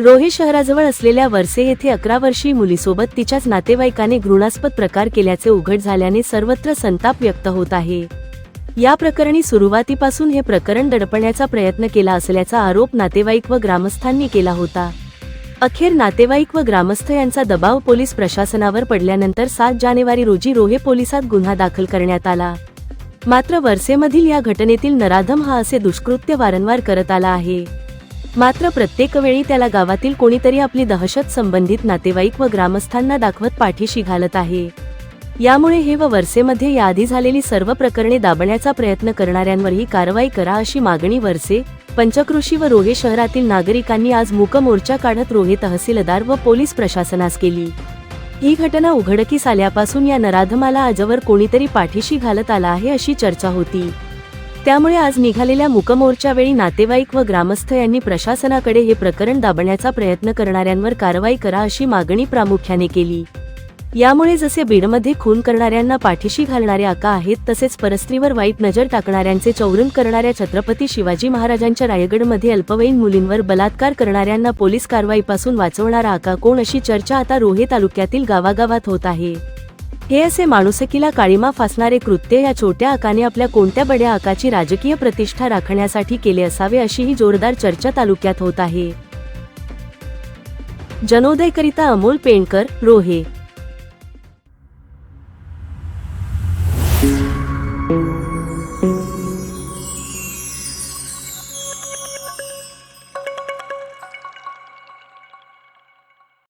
रोहे शहराजवळ असलेल्या वरसे येथे अकरा वर्षीय मुलीसोबत तिच्याच नातेवाईकाने घृणास्पद प्रकार केल्याचे उघड झाल्याने सर्वत्र संताप व्यक्त होत आहे. या प्रकरणी सुरुवातीपासून हे प्रकरण दडपण्याचा प्रयत्न केला असल्याचा आरोप नातेवाईक व ग्रामस्थांनी केला होता. अखेर नातेवाईक व ग्रामस्थ यांचा दबाव पोलीस प्रशासनावर पडल्यानंतर सात जानेवारी रोजी रोहे पोलिसात गुन्हा दाखल करण्यात आला. मात्र वरसेमधील या घटनेतील नराधम हा असे दुष्कृत्य वारंवार करत आला आहे. मात्र प्रत्येक वेळी त्याला गावातील कोणीतरी आपली दहशत संबंधित नातेवाईक व ग्रामस्थांना दाखवत पाठीशी घालत आहे. यामुळे हे व वरसेमध्ये याआधी झालेली सर्व प्रकरणे दाबण्याचा प्रयत्न करणाऱ्यांवरही कारवाई करा अशी मागणी वरसे पंचकृषी व रोहे शहरातील नागरिकांनी आज मूक मोर्चा काढत रोहे तहसीलदार व पोलीस प्रशासनास केली. ही घटना उघडकीस आल्यापासून या नराधमाला आजवर कोणीतरी पाठीशी घालत आला आहे अशी चर्चा होती. त्यामुळे आज निघालेल्या मुकमोर्चावेळी नातेवाईक व ग्रामस्थ यांनी प्रशासनाकडे हे प्रकरण दाबण्याचा प्रयत्न करणाऱ्यांवर कारवाई करा अशी मागणी प्रामुख्याने केली. यामुळे जसे बीडमध्ये खून करणाऱ्यांना पाठीशी घालणारे आका आहेत तसेच परस्त्रीवर वाईट नजर टाकणाऱ्यांचे चौरण करणाऱ्या छत्रपती शिवाजी महाराजांच्या रायगडमध्ये अल्पवयीन मुलींवर बलात्कार करणाऱ्यांना पोलीस कारवाईपासून वाचवणारा आका कोण अशी चर्चा आता रोहे तालुक्यातील गावागावात होत आहे. हे असे माणुसकीला काळीमा फासणारे कृत्य या छोट्या आकाने आपल्या कोणत्या बड्या आकाची राजकीय प्रतिष्ठा राखण्यासाठी केले असावे अशी ही जोरदार चर्चा तालुक्यात होत आहे. जनोदयकरिता अमोल पेंडकर रोहे